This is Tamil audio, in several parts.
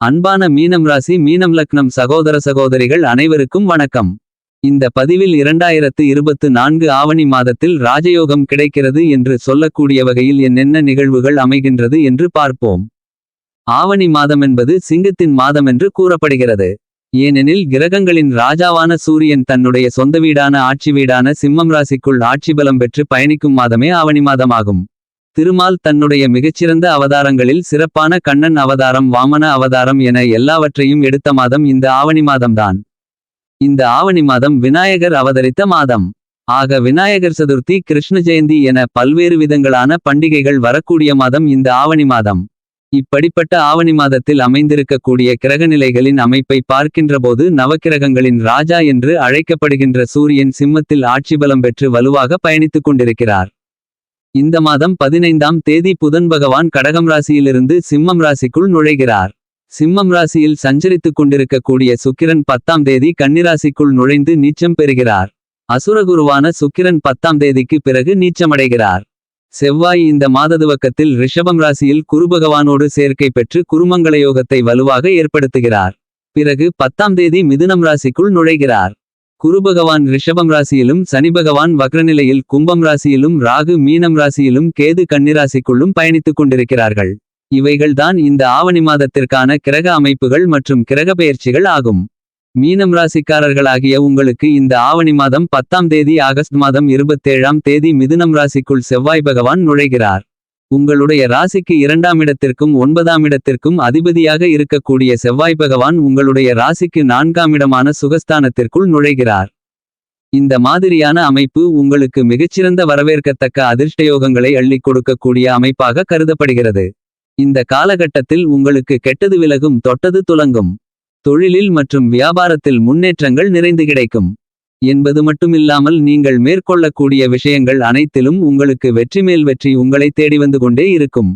அன்பான மீனம் ராசி மீனம் லக்னம் சகோதர சகோதரிகள் அனைவருக்கும் வணக்கம். இந்த பதிவில் இரண்டாயிரத்து இருபத்து நான்கு ஆவணி மாதத்தில் ராஜயோகம் கிடைக்கிறது என்று சொல்லக்கூடிய வகையில் என்னென்ன நிகழ்வுகள் அமைகின்றது என்று பார்ப்போம். ஆவணி மாதமென்பது சிங்கத்தின் மாதம் என்று கூறப்படுகிறது. ஏனெனில் கிரகங்களின் ராஜாவான சூரியன் தன்னுடைய சொந்த வீடான ஆட்சி வீடான சிம்மம் ராசிக்குள் ஆட்சி பலம் பெற்று பயணிக்கும் மாதமே ஆவணி மாதமாகும். திருமால் தன்னுடைய மிகச்சிறந்த அவதாரங்களில் சிறப்பான கண்ணன் அவதாரம் வாமன அவதாரம் என எல்லாவற்றையும் எடுத்த மாதம் இந்த ஆவணி மாதம்தான். இந்த ஆவணி மாதம் விநாயகர் அவதரித்த மாதம். ஆக விநாயகர் சதுர்த்தி கிருஷ்ண ஜெயந்தி என பல்வேறு விதங்களான பண்டிகைகள் வரக்கூடிய மாதம் இந்த ஆவணி மாதம். இப்படிப்பட்ட ஆவணி மாதத்தில் அமைந்திருக்கக்கூடிய கிரகநிலைகளின் அமைப்பை பார்க்கின்றபோது நவக்கிரகங்களின் ராஜா என்று அழைக்கப்படுகின்ற சூரியன் சிம்மத்தில் ஆட்சி பலம் பெற்று வலுவாக பயணித்துக் கொண்டிருக்கிறார். இந்த மாதம் பதினைந்தாம் தேதி புதன் பகவான் கடகம் ராசியிலிருந்து சிம்மம் ராசிக்குள் நுழைகிறார். சிம்மம் ராசியில் சஞ்சரித்துக் கொண்டிருக்கக்கூடிய சுக்கிரன் பத்தாம் தேதி கன்னிராசிக்குள் நுழைந்து நீச்சம் பெறுகிறார். அசுரகுருவான சுக்கிரன் பத்தாம் தேதிக்கு பிறகு நீச்சமடைகிறார். செவ்வாய் இந்த மாததுவக்கத்தில் ரிஷபம் ராசியில் குருபகவானோடு சேர்க்கை பெற்று குருமங்கள யோகத்தை வலுவாக ஏற்படுத்துகிறார். பிறகு பத்தாம் தேதி மிதுனம் ராசிக்குள் நுழைகிறார். குருபகவான் ரிஷபம் ராசியிலும் சனிபகவான் வக்ரநிலையில் கும்பம் ராசியிலும் ராகு மீனம் ராசியிலும் கேது கன்னிராசிக்குள்ளும் பயணித்துக் கொண்டிருக்கிறார்கள். இவைகள்தான் இந்த ஆவணி மாதத்திற்கான கிரக அமைப்புகள் மற்றும் கிரக பெயர்ச்சிகள் ஆகும். மீனம் ராசிக்காரர்களாகிய உங்களுக்கு இந்த ஆவணி மாதம் பத்தாம் தேதி ஆகஸ்ட் மாதம் இருபத்தேழாம் தேதி மிதுனம் ராசிக்குள் செவ்வாய் பகவான் நுழைகிறார். உங்களுடைய ராசிக்கு இரண்டாம் இடத்திற்கும் ஒன்பதாம் இடத்திற்கும் அதிபதியாக இருக்கக்கூடிய செவ்வாய் பகவான் உங்களுடைய ராசிக்கு நான்காம் இடமான சுகஸ்தானத்திற்குள் நுழைகிறார். இந்த மாதிரியான அமைப்பு உங்களுக்கு மிகச்சிறந்த வரவேற்கத்தக்க அதிர்ஷ்டயோகங்களை அள்ளிக் கொடுக்கக்கூடிய அமைப்பாக கருதப்படுகிறது. இந்த காலகட்டத்தில் உங்களுக்கு கெட்டது விலகும் தொட்டது துலங்கும். தொழிலில் மற்றும் வியாபாரத்தில் முன்னேற்றங்கள் நிறைந்து கிடைக்கும். என்பது மட்டுமில்லாமல் நீங்கள் மேற்கொள்ளக்கூடிய விஷயங்கள் அனைத்திலும் உங்களுக்கு வெற்றி மேல் வெற்றி உங்களை தேடி வந்து கொண்டே இருக்கும்.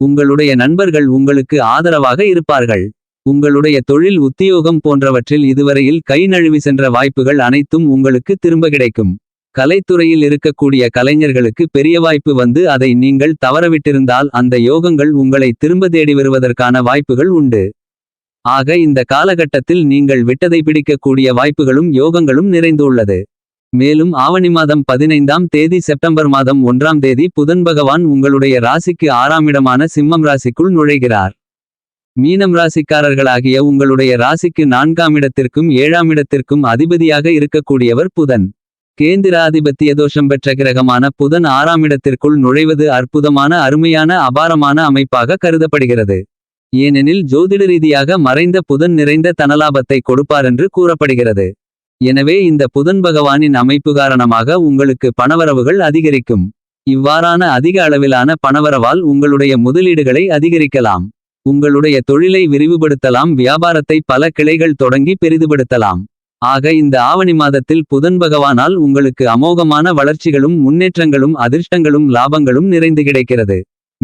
உங்களுடைய நண்பர்கள் உங்களுக்கு ஆதரவாக இருப்பார்கள். உங்களுடைய தொழில் உத்தியோகம் போன்றவற்றில் இதுவரையில் கை நழுவி சென்ற வாய்ப்புகள் அனைத்தும் உங்களுக்கு திரும்ப கிடைக்கும். கலைத்துறையில் இருக்கக்கூடிய கலைஞர்களுக்கு பெரிய வாய்ப்பு வந்து அதை நீங்கள் தவறவிட்டிருந்தால் அந்த யோகங்கள் உங்களை திரும்ப தேடி வருவதற்கான வாய்ப்புகள் உண்டு. ஆக இந்த காலகட்டத்தில் நீங்கள் விட்டதை பிடிக்கக்கூடிய வாய்ப்புகளும் யோகங்களும் நிறைந்துள்ளது. மேலும் ஆவணி மாதம் பதினைந்தாம் தேதி செப்டம்பர் மாதம் ஒன்றாம் தேதி புதன் பகவான் உங்களுடைய ராசிக்கு ஆறாம் இடமான சிம்மம் ராசிக்குள் நுழைகிறார். மீனம் ராசிக்காரர்களாகிய உங்களுடைய ராசிக்கு நான்காம் இடத்திற்கும் ஏழாம் இடத்திற்கும் அதிபதியாக இருக்கக்கூடியவர் புதன். கேந்திராதிபத்திய தோஷம் பெற்ற கிரகமான புதன் ஆறாம் இடத்திற்குள் நுழைவது அற்புதமான அருமையான அபாரமான அமைப்பாக கருதப்படுகிறது. ஏனெனில் ஜோதிட ரீதியாக மறைந்த புதன் நிறைந்த தனலாபத்தை கொடுப்பாரென்று கூறப்படுகிறது. எனவே இந்த புதன் பகவானின் அமைப்பு காரணமாக உங்களுக்கு பணவரவுகள் அதிகரிக்கும். இவ்வாறான அதிக அளவிலான பணவரவால் உங்களுடைய முதலீடுகளை அதிகரிக்கலாம். உங்களுடைய தொழிலை விரிவுபடுத்தலாம் வியாபாரத்தை பல கிளைகள் தொடங்கி பெரிதுபடுத்தலாம். ஆக இந்த ஆவணி மாதத்தில் புதன் பகவானால் உங்களுக்கு அமோகமான வளர்ச்சிகளும் முன்னேற்றங்களும் அதிர்ஷ்டங்களும் லாபங்களும் நிறைந்து கிடைக்கிறது.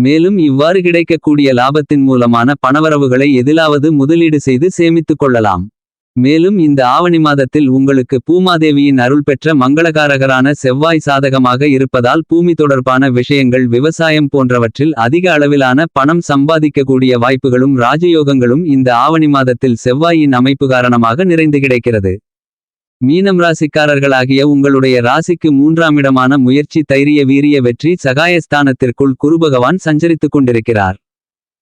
மேலும் இவ்வாறு கிடைக்கக்கூடிய லாபத்தின் மூலமான பணவரவுகளை எதிலாவது முதலீடு செய்து சேமித்துக் கொள்ளலாம். மேலும் இந்த ஆவணி மாதத்தில் உங்களுக்கு பூமாதேவியின் அருள் பெற்ற மங்களகாரகரான செவ்வாய் சாதகமாக இருப்பதால் பூமி தொடர்பான விஷயங்கள் விவசாயம் போன்றவற்றில் அதிக அளவிலான பணம் சம்பாதிக்கக்கூடிய வாய்ப்புகளும் ராஜயோகங்களும் இந்த ஆவணி மாதத்தில் செவ்வாயின் அமைப்பு காரணமாக நிறைந்து கிடைக்கிறது. மீனம் ராசிக்காரர்களாகிய உங்களுடைய ராசிக்கு மூன்றாம் இடமான முயற்சி தைரிய வீரிய வெற்றி சகாயஸ்தானத்திற்குள் குருபகவான் சஞ்சரித்துக் கொண்டிருக்கிறார்.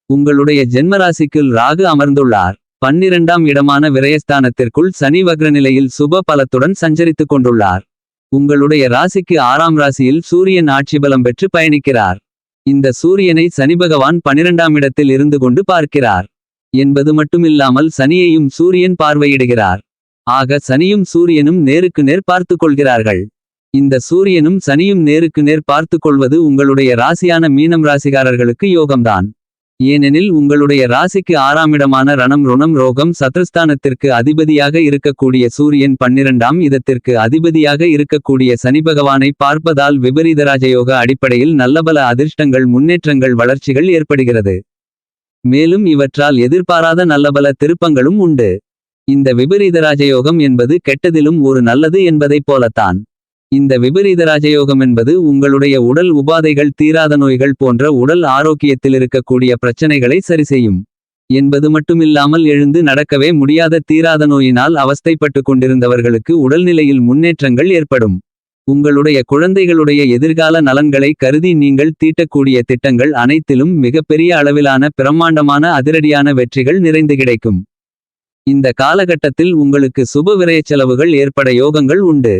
உங்களுடைய ஜென்மராசிக்குள் ராகு அமர்ந்துள்ளார். பன்னிரண்டாம் இடமான விரயஸ்தானத்திற்குள் சனி வக்ரநிலையில் சுப பலத்துடன் சஞ்சரித்துக் கொண்டுள்ளார். உங்களுடைய ராசிக்கு ஆறாம் ராசியில் சூரியன் ஆட்சி பலம் பெற்று பயணிக்கிறார். இந்த சூரியனை சனி பகவான் பனிரெண்டாம் இடத்தில் இருந்து கொண்டு பார்க்கிறார். என்பது மட்டுமில்லாமல் சனியையும் சூரியன் பார்வையிடுகிறார். ஆக சனியும் சூரியனும் நேருக்கு நேர் பார்த்து கொள்கிறார்கள் இந்த சூரியனும் சனியும் நேருக்கு நேர் பார்த்து கொள்வது உங்களுடைய ராசியான மீனம் ராசிகாரர்களுக்கு யோகம்தான். ஏனெனில் உங்களுடைய ராசிக்கு ஆறாம் இடமான ரணம் ருணம் ரோகம் சத்ருஸ்தானத்திற்கு அதிபதியாக இருக்கக்கூடிய சூரியன் பன்னிரண்டாம் இதத்திற்கு அதிபதியாக இருக்கக்கூடிய சனி பகவானை பார்ப்பதால் விபரீத ராஜயோக அடிப்படையில் நல்லபல அதிர்ஷ்டங்கள் முன்னேற்றங்கள் வளர்ச்சிகள் ஏற்படுகிறது. மேலும் இவற்றால் எதிர்பாராத நல்லபல திருப்பங்களும் உண்டு. இந்த விபரீத ராஜயோகம் என்பது கெட்டதிலும் ஒரு நல்லது என்பதைப் போலத்தான். இந்த விபரீத ராஜயோகம் என்பது உங்களுடைய உடல் உபாதைகள் தீராத நோய்கள் போன்ற உடல் ஆரோக்கியத்தில் இருக்கக்கூடிய பிரச்சனைகளை சரிசெய்யும். என்பது மட்டுமில்லாமல் எழுந்து நடக்கவே முடியாத தீராத நோயினால் அவஸ்தைப்பட்டு கொண்டிருந்தவர்களுக்கு உடல்நிலையில் முன்னேற்றங்கள் ஏற்படும். உங்களுடைய குழந்தைகளுடைய எதிர்கால நலன்களை கருதி நீங்கள் தீட்டக்கூடிய திட்டங்கள் அனைத்திலும் மிகப்பெரிய அளவிலான பிரம்மாண்டமான அதிரடியான வெற்றிகள் நிறைந்து கிடைக்கும். இந்த காலகட்டத்தில் உங்களுக்கு சுப விரயச் செலவுகள் ஏற்பட யோகங்கள் உண்டு.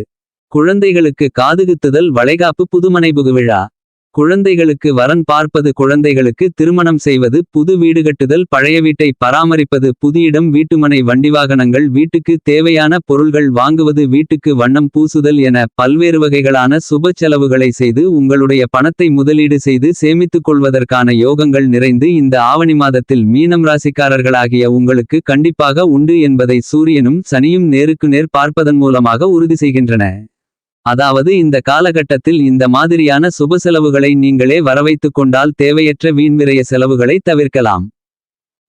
குழந்தைகளுக்கு காதுகுத்துதல் வளைகாப்பு புதுமனை புகுவிழா குழந்தைகளுக்கு வரன் பார்ப்பது குழந்தைகளுக்கு திருமணம் செய்வது புது வீடு கட்டுதல் பழைய வீட்டை பராமரிப்பது புது இடம் வீட்டுமனை வண்டிவாகனங்கள் வீட்டுக்கு தேவையான பொருள்கள் வாங்குவது வீட்டுக்கு வண்ணம் பூசுதல் என பல்வேறு வகைகளான சுப செலவுகளை செய்து உங்களுடைய பணத்தை முதலீடு செய்து சேமித்துக் கொள்வதற்கான யோகங்கள் நிறைந்து இந்த ஆவணி மாதத்தில் மீனம் ராசிக்காரர்களாகிய உங்களுக்கு கண்டிப்பாக உண்டு என்பதை சூரியனும் சனியும் நேருக்கு நேர் பார்ப்பதன் மூலமாக உறுதி செய்கின்றன. அதாவது இந்த காலகட்டத்தில் இந்த மாதிரியான சுப செலவுகளை நீங்களே வரவைத்துக் கொண்டால் தேவையற்ற வீண்விரய செலவுகளை தவிர்க்கலாம்.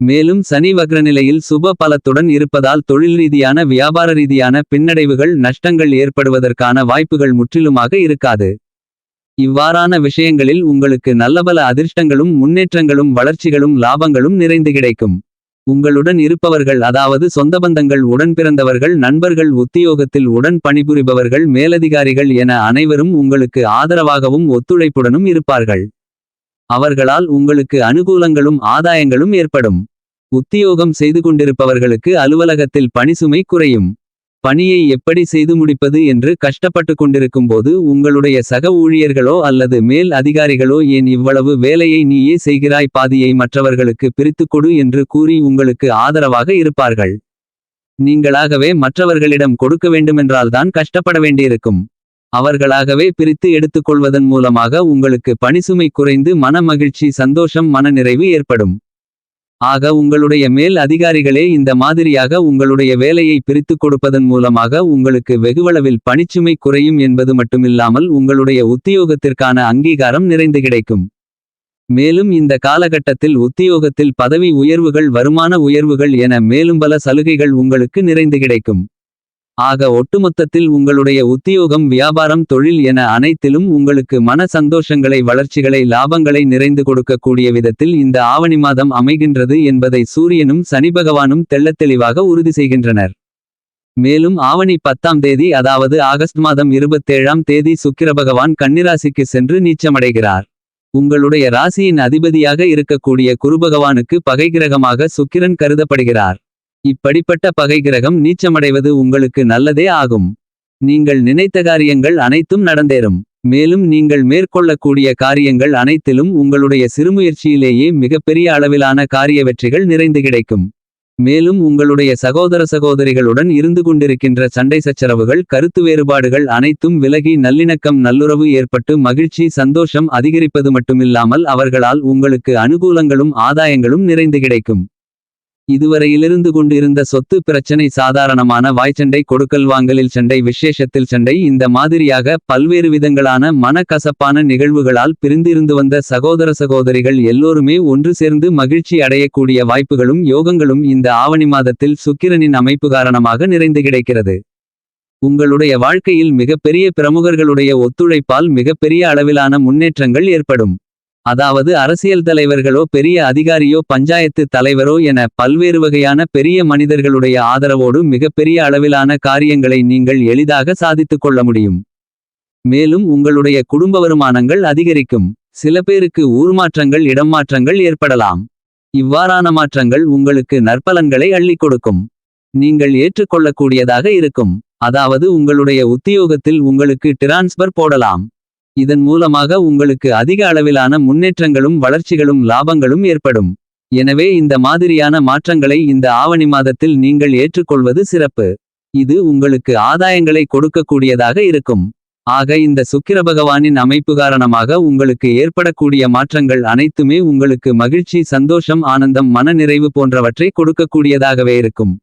மேலும் சனி வக்ரநிலையில் சுப பலத்துடன் இருப்பதால் தொழில் ரீதியான வியாபார ரீதியான பின்னடைவுகள் நஷ்டங்கள் ஏற்படுவதற்கான வாய்ப்புகள் முற்றிலுமாக இருக்காது. இவ்வாறான விஷயங்களில் உங்களுக்கு நல்லபல அதிர்ஷ்டங்களும் முன்னேற்றங்களும் வளர்ச்சிகளும் லாபங்களும் நிறைந்து கிடைக்கும். உங்களுடன் இருப்பவர்கள் அதாவது சொந்த பந்தங்கள் உடன் பிறந்தவர்கள் நண்பர்கள் உத்தியோகத்தில் உடன் பணிபுரிபவர்கள் மேலதிகாரிகள் என அனைவரும் உங்களுக்கு ஆதரவாகவும் ஒத்துழைப்புடனும் இருப்பார்கள். அவர்களால் உங்களுக்கு அனுகூலங்களும் ஆதாயங்களும் ஏற்படும். உத்தியோகம் செய்து கொண்டிருப்பவர்களுக்கு அலுவலகத்தில் பணிசுமை குறையும். பணியை எப்படி செய்து முடிப்பது என்று கஷ்டப்பட்டு கொண்டிருக்கும்போது உங்களுடைய சக ஊழியர்களோ அல்லது மேல் அதிகாரிகளோ ஏன் இவ்வளவு வேலையை நீயே செய்கிறாய் பாதியை மற்றவர்களுக்கு பிரித்துக் கொடு என்று கூறி உங்களுக்கு ஆதரவாக இருப்பார்கள்? நீங்களாகவே மற்றவர்களிடம் கொடுக்க வேண்டுமென்றால்தான் கஷ்டப்பட வேண்டியிருக்கும். அவர்களாகவே பிரித்து எடுத்துக்கொள்வதன் மூலமாக உங்களுக்கு பணிசுமை குறைந்து மன மகிழ்ச்சி சந்தோஷம் மனநிறைவு ஏற்படும். ஆக உங்களுடைய மேல் அதிகாரிகளே இந்த மாதிரியாக உங்களுடைய வேலையை பிரித்துக் கொடுப்பதன் மூலமாக உங்களுக்கு வெகுவளவில் பணிச்சுமை குறையும் என்பது மட்டுமில்லாமல் உங்களுடைய உத்தியோகத்திற்கான அங்கீகாரம் நிறைந்து கிடைக்கும். மேலும் இந்த காலகட்டத்தில் உத்தியோகத்தில் பதவி உயர்வுகள் வருமான உயர்வுகள் என மேலும் பல சலுகைகள் உங்களுக்கு நிறைந்து கிடைக்கும். ஆக ஒட்டுமொத்தத்தில் உங்களுடைய உத்தியோகம் வியாபாரம் தொழில் என அனைத்திலும் உங்களுக்கு மன சந்தோஷங்களை வளர்ச்சிகளை லாபங்களை நிறைந்து கொடுக்கக்கூடிய விதத்தில் இந்த ஆவணி மாதம் அமைகின்றது என்பதை சூரியனும் சனி பகவானும் தெள்ளத்தெளிவாக உறுதி செய்கின்றனர். மேலும் ஆவணி பத்தாம் தேதி அதாவது ஆகஸ்ட் மாதம் இருபத்தேழாம் தேதி சுக்கிர பகவான் கன்னிராசிக்கு சென்று நீச்சமடைகிறார். உங்களுடைய ராசியின் அதிபதியாக இருக்கக்கூடிய குருபகவானுக்கு பகைகிரகமாக சுக்கிரன் கருதப்படுகிறார். இப்படிப்பட்ட பகை கிரகம் நீச்சமடைவது உங்களுக்கு நல்லதே ஆகும். நீங்கள் நினைத்த காரியங்கள் அனைத்தும் நடந்தேறும். மேலும் நீங்கள் மேற்கொள்ளக்கூடிய காரியங்கள் அனைத்திலும் உங்களுடைய சிறுமுயற்சியிலேயே மிகப்பெரிய அளவிலான காரிய வெற்றிகள் நிறைந்து கிடைக்கும். மேலும் உங்களுடைய சகோதர சகோதரிகளுடன் இருந்து கொண்டிருக்கின்ற சண்டை சச்சரவுகள் கருத்து வேறுபாடுகள் அனைத்தும் விலகி நல்லிணக்கம் நல்லுறவு ஏற்பட்டு மகிழ்ச்சி சந்தோஷம் அதிகரிப்பது மட்டுமில்லாமல் அவர்களால் உங்களுக்கு அனுகூலங்களும் ஆதாயங்களும் நிறைந்து கிடைக்கும். இதுவரையிலிருந்து கொண்டிருந்த சொத்து பிரச்சனை சாதாரணமான வாய்ச்சண்டை கொடுக்கல் வாங்கலில் சண்டை விசேஷத்தில் சண்டை இந்த மாதிரியாக பல்வேறு விதங்களான மனக்கசப்பான நிகழ்வுகளால் பிரிந்திருந்து வந்த சகோதர சகோதரிகள் எல்லோருமே ஒன்று சேர்ந்து மகிழ்ச்சி அடையக்கூடிய வாய்ப்புகளும் யோகங்களும் இந்த ஆவணி மாதத்தில் சுக்கிரனின் அமைப்பு காரணமாக நிறைந்து கிடைக்கிறது. உங்களுடைய வாழ்க்கையில் மிகப்பெரிய பிரமுகர்களுடைய ஒத்துழைப்பால் மிகப்பெரிய அளவிலான முன்னேற்றங்கள் ஏற்படும். அதாவது அரசியல் தலைவர்களோ பெரிய அதிகாரியோ பஞ்சாயத்து தலைவரோ என பல்வேறு வகையான பெரிய மனிதர்களுடைய ஆதரவோடு மிகப்பெரிய அளவிலான காரியங்களை நீங்கள் எளிதாக சாதித்துக் கொள்ள முடியும். மேலும் உங்களுடைய குடும்ப வருமானங்கள் அதிகரிக்கும். சில பேருக்கு ஊர் மாற்றங்கள் இடம் மாற்றங்கள் ஏற்படலாம். இவ்வாறான மாற்றங்கள் உங்களுக்கு நற்பலன்களை அள்ளிக் கொடுக்கும். நீங்கள் ஏற்றுக்கொள்ளக்கூடியதாக இருக்கும். அதாவது உங்களுடைய உத்தியோகத்தில் உங்களுக்கு டிரான்ஸ்பர் போடலாம். இதன் மூலமாக உங்களுக்கு அதிக அளவிலான முன்னேற்றங்களும் வளர்ச்சிகளும் லாபங்களும் ஏற்படும். எனவே இந்த மாதிரியான மாற்றங்களை இந்த ஆவணி மாதத்தில் நீங்கள் ஏற்றுக்கொள்வது சிறப்பு. இது உங்களுக்கு ஆதாயங்களை கொடுக்கக்கூடியதாக இருக்கும். ஆக இந்த சுக்கிர பகவானின் அமைப்பு காரணமாக உங்களுக்கு ஏற்படக்கூடிய மாற்றங்கள் அனைத்துமே உங்களுக்கு மகிழ்ச்சி சந்தோஷம் ஆனந்தம் மன நிறைவு போன்றவற்றை கொடுக்கக்கூடியதாகவே இருக்கும்.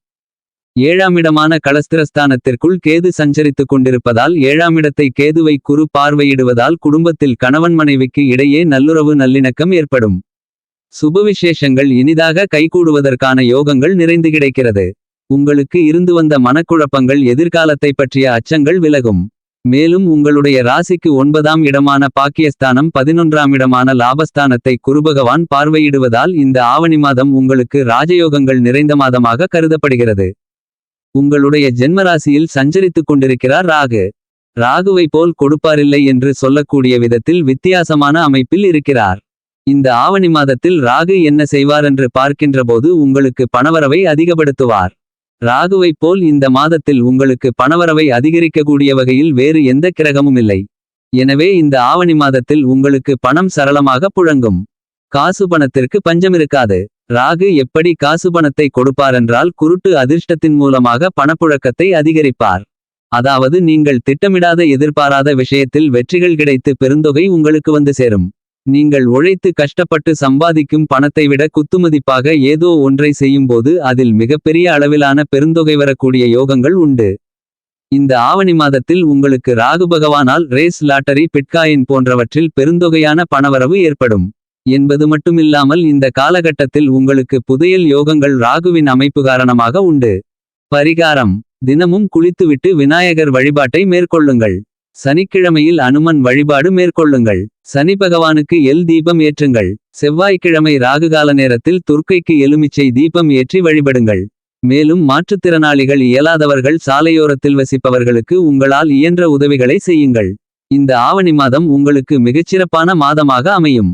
ஏழாமிடமான களஸ்திரஸ்தானத்திற்குள் கேது சஞ்சரித்துக் கொண்டிருப்பதால் ஏழாமிடத்தை கேதுவை குறு பார்வையிடுவதால் குடும்பத்தில் கணவன் மனைவிக்கு இடையே நல்லுறவு நல்லிணக்கம் ஏற்படும். சுபவிசேஷங்கள் இனிதாக கைகூடுவதற்கான யோகங்கள் நிறைந்து கிடைக்கிறது. உங்களுக்கு இருந்து வந்த மனக்குழப்பங்கள் எதிர்காலத்தை பற்றிய அச்சங்கள் விலகும். மேலும் உங்களுடைய ராசிக்கு ஒன்பதாம் இடமான பாக்கியஸ்தானம் பதினொன்றாம் இடமான லாபஸ்தானத்தை குருபகவான் பார்வையிடுவதால் இந்த ஆவணி மாதம் உங்களுக்கு ராஜயோகங்கள் நிறைந்த மாதமாக கருதப்படுகிறது. உங்களுடைய ஜென்மராசியில் சஞ்சரித்துக் கொண்டிருக்கிறார் ராகு. ராகுவை போல் கொடுப்பாரில்லை என்று சொல்லக்கூடிய விதத்தில் வித்தியாசமான அமைப்பில் இருக்கிறார். இந்த ஆவணி மாதத்தில் ராகு என்ன செய்வார் என்று பார்க்கின்றபோது உங்களுக்கு பணவரவை அதிகப்படுத்துவார். ராகுவைப் போல் இந்த மாதத்தில் உங்களுக்கு பணவரவை அதிகரிக்கக்கூடிய வகையில் வேறு எந்த கிரகமும் இல்லை. எனவே இந்த ஆவணி மாதத்தில் உங்களுக்கு பணம் சரளமாக புழங்கும். காசு பணத்திற்கு பஞ்சமிருக்காது. ராகு எப்படி காசு பணத்தை கொடுப்பாரென்றால் குருட்டு அதிர்ஷ்டத்தின் மூலமாக பணப்புழக்கத்தை அதிகரிப்பார். அதாவது நீங்கள் திட்டமிடாத எதிர்பாராத விஷயத்தில் வெற்றிகள் கிடைத்து பெருந்தொகை உங்களுக்கு வந்து சேரும். நீங்கள் உழைத்து கஷ்டப்பட்டு சம்பாதிக்கும் பணத்தை விட குத்துமதிப்பாக ஏதோ ஒன்றை செய்யும்போது அதில் மிகப்பெரிய அளவிலான பெருந்தொகை வரக்கூடிய யோகங்கள் உண்டு. இந்த ஆவணி மாதத்தில் உங்களுக்கு ராகு பகவானால் ரேஸ் லாட்டரி பிட்காயின் போன்றவற்றில் பெருந்தொகையான பணவரவு ஏற்படும். என்பது மட்டுமில்லாமல் இந்த காலகட்டத்தில் உங்களுக்கு புதையல் யோகங்கள் ராகுவின் அமைப்பு காரணமாக உண்டு. பரிகாரம். தினமும் குளித்துவிட்டு விநாயகர் வழிபாட்டை மேற்கொள்ளுங்கள். சனிக்கிழமையில் அனுமன் வழிபாடு மேற்கொள்ளுங்கள். சனி பகவானுக்கு எல் தீபம் ஏற்றுங்கள். செவ்வாய்க்கிழமை ராகுகால நேரத்தில் துர்க்கைக்கு எலுமிச்சை தீபம் ஏற்றி வழிபடுங்கள். மேலும் மாற்றுத்திறனாளிகள் இயலாதவர்கள் சாலையோரத்தில் வசிப்பவர்களுக்கு உங்களால் இயன்ற உதவிகளை செய்யுங்கள். இந்த ஆவணி மாதம் உங்களுக்கு மிகச்சிறப்பான மாதமாக அமையும்.